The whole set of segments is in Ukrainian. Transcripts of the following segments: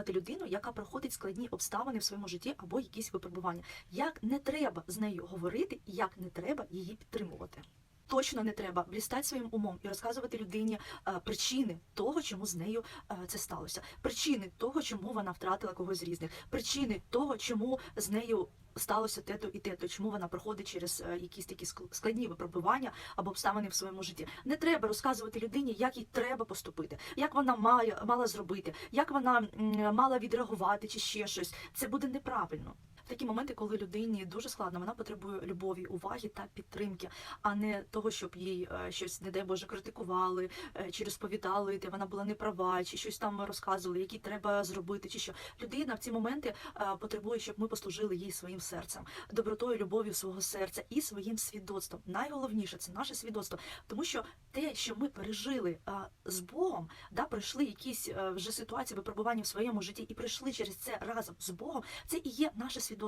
підтримати людину, яка проходить складні обставини в своєму житті або якісь випробування. Як не треба з нею говорити, і як не треба її підтримувати. Точно не треба блістати своїм умом і розказувати людині е, причини того, чому з нею е, це сталося, причини того, чому вона втратила когось з різних, причини того, чому з нею сталося те-то і те-то, чому вона проходить через е, якісь такі складні випробування або обставини в своєму житті. Не треба розказувати людині, як їй треба поступити, як вона має мала зробити, як вона мала відреагувати чи ще щось. Це буде неправильно. Такі моменти, коли людині дуже складно, вона потребує любові, уваги та підтримки, а не того, щоб їй е, щось, не дай Боже, критикували е, чи розповідали, де вона була неправа, чи щось там розказували, які треба зробити, чи що людина в ці моменти е, потребує, щоб ми послужили їй своїм серцем, добротою, любов'ю свого серця і своїм свідоцтвом. Найголовніше це наше свідоцтво, тому що те, що ми пережили з Богом, да, пройшли якісь вже ситуації випробування в своєму житті і пройшли через це разом з Богом. Це і є наше свідоцтво.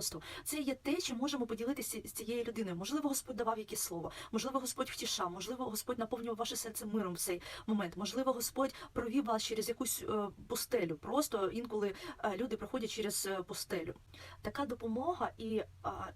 Це є те, чим можемо поділитися з цією людиною. Можливо, Господь давав якесь слово, можливо, Господь втішав, можливо, Господь наповнював ваше серце миром в цей момент. Можливо, Господь провів вас через якусь е, пустелю. Просто інколи е, люди проходять через е, пустелю. Така допомога і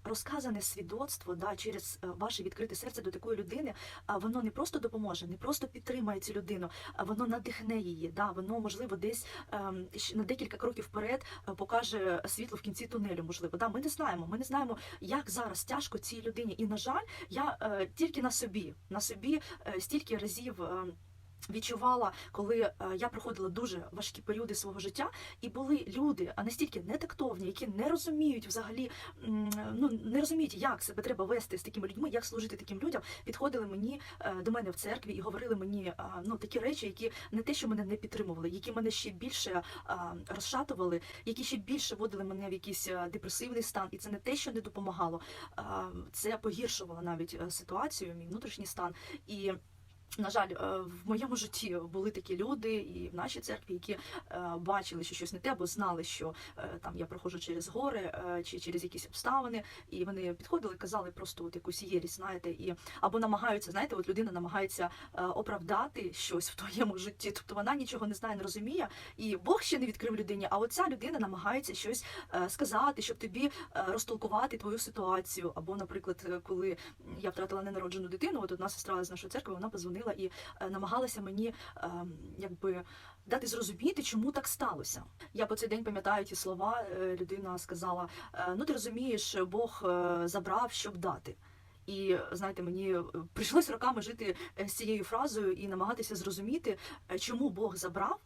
розказане свідоцтво да, через ваше відкрите серце до такої людини, а воно не просто допоможе, не просто підтримає цю людину, а воно надихне її. Да, воно можливо десь ем, на декілька кроків вперед покаже світло в кінці тунелю. Можливо, да, ми не знаємо. Ми не знаємо, як зараз тяжко цій людині. І на жаль, я е, тільки на собі, на собі е, стільки разів. е, Відчувала, коли е, я проходила дуже важкі періоди свого життя, і були люди, а настільки нетактовні, які не розуміють взагалі, ну не розуміють, як себе треба вести з такими людьми, як служити таким людям. Підходили мені е, до мене в церкві і говорили мені е, ну такі речі, які не те, що мене не підтримували, які мене ще більше розшатували, які ще більше водили мене в якийсь депресивний стан, і це не те, що не допомагало, це погіршувало навіть ситуацію, мій внутрішній стан і. На жаль, е, в моєму житті були такі люди, і в нашій церкві, які е, бачили, що щось не те, або знали, що е, там я проходжу через гори чи через якісь обставини, і вони підходили, казали просто от якусь єрість, знаєте, і або намагаються, знаєте, от людина намагається оправдати щось в твоєму житті, тобто вона нічого не знає, не розуміє, і Бог ще не відкрив людині. А оця людина намагається щось сказати, щоб тобі розтолкувати твою ситуацію. Або, наприклад, коли я втратила ненароджену дитину, от одна сестра з нашої церкви, вона позвонила і е, намагалася мені е, якби дати зрозуміти, чому так сталося. Я по цей день пам'ятаю ті слова. е, Людина сказала: Ну, ти розумієш, Бог забрав, щоб дати. І знаєте, мені прийшлось роками жити з цією фразою і намагатися зрозуміти, чому Бог забрав.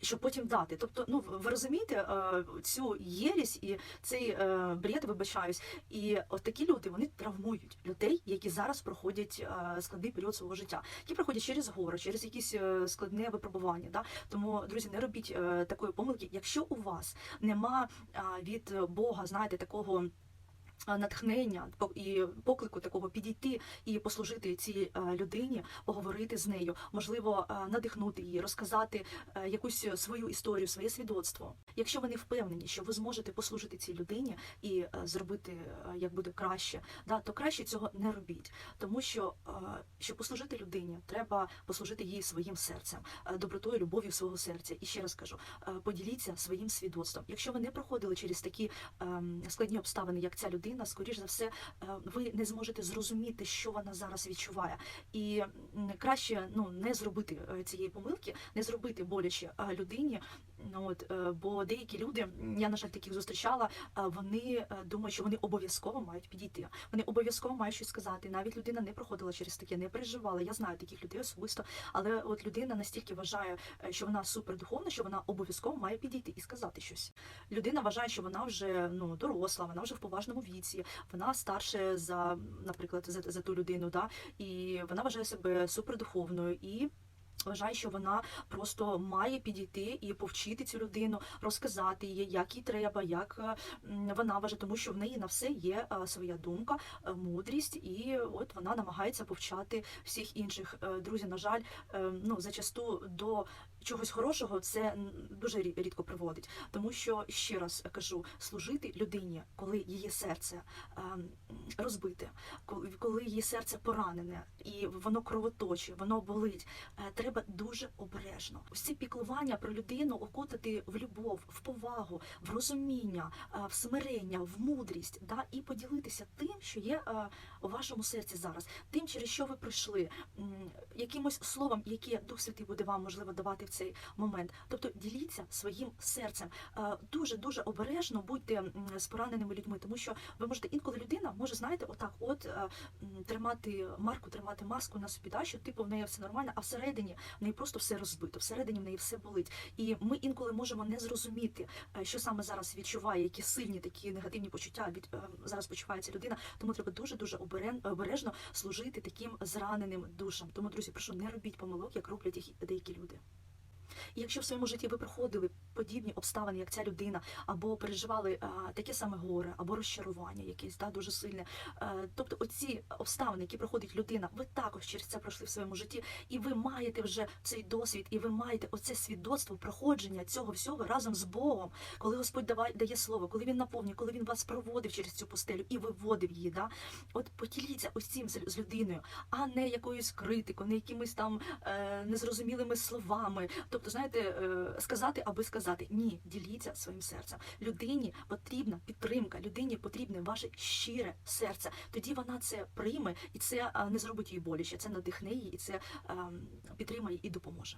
Щоб потім дати. Тобто, ну ви розумієте е, цю єрість і цей е, бред, вибачаюсь, і от такі люди вони травмують людей, які зараз проходять е, складний період свого життя, які проходять через гори, через якісь складне випробування. Да? Тому, друзі, не робіть такої помилки. Якщо у вас нема від Бога, знаєте, такого. Е, Натхнення і поклику такого підійти і послужити цій е, людині, поговорити з нею, можливо, е, надихнути її, розказати якусь свою історію, своє свідоцтво. Якщо ви не впевнені, що ви зможете послужити цій людині і зробити як буде краще, да, то краще цього не робіть, тому що щоб послужити людині, треба послужити їй своїм серцем, добротою, любов'ю свого серця. І ще раз кажу, поділіться своїм свідоцтвом. Якщо ви не проходили через такі ем, складні обставини, як ця людина, скоріш за все, е, ви не зможете зрозуміти, що вона зараз відчуває. І краще ну не зробити е, цієї помилки, не зробити боляче е, людині. От, бо деякі люди, я на жаль таких зустрічала, вони думають, що вони обов'язково мають підійти. Вони обов'язково мають щось сказати. Навіть людина не проходила через таке, не переживала. Я знаю таких людей особисто, але от людина настільки вважає, що вона супердуховна, що вона обов'язково має підійти і сказати щось. Людина вважає, що вона вже ну доросла, вона вже в поважному віці, вона старше за, наприклад, за, за ту людину, да, і вона вважає себе супердуховною і. Вважає, що вона просто має підійти і повчити цю людину, розказати їй, як їй треба, як е, вона вважає, тому що в неї на все є е, своя думка, е, мудрість, і от вона намагається повчати всіх інших. Друзі, на жаль, ну зачасту до чогось хорошого це дуже рідко приводить. Тому що ще раз кажу, служити людині, коли її серце розбите, коли, її серце поранене і воно кровоточить, воно болить. е, Треба дуже обережно. Це піклування про людину окутати в любов, в повагу, в розуміння, е, в смирення, в мудрість, да, і поділитися тим, що є е, у вашому серці зараз, тим, через що ви прийшли, якимось словом, яке Дух Святий буде вам можливо давати в цей момент. Тобто діліться своїм серцем. Дуже дуже обережно будьте з пораненими людьми, тому що ви можете інколи людина може знаєте, отак, от е, тримати марку, тримати маску на собі, да, що типу в неї все нормально, а всередині в неї просто все розбито, всередині в неї все болить. І ми інколи можемо не зрозуміти, е, що саме зараз відчуває, які сильні такі негативні почуття від е, зараз почувається людина. Тому треба дуже дуже обережно служити таким зраненим душам. Тому, друзі, прошу не робіть помилок, як роблять їх деякі люди. І якщо в своєму житті ви проходили подібні обставини, як ця людина, або переживали таке саме горе, або розчарування якесь да, дуже сильне. Е, тобто, оці обставини, які проходить людина, ви також через це пройшли в своєму житті, і ви маєте вже цей досвід, і ви маєте оце свідоцтво проходження цього всього разом з Богом, коли Господь давай, дає слово, коли він наповнює, коли він вас проводив через цю пустелю і виводив її. Да? От поділіться з з людиною, а не якоюсь критикою, не якимись там е, незрозумілими словами. Тобто, знаєте, е, сказати, аби сказати ні, діліться своїм серцем. Людині потрібна підтримка, людині потрібне ваше щире серце. Тоді вона це прийме, і це не зробить їй боляче. Це надихне її, і це е, підтримає і допоможе.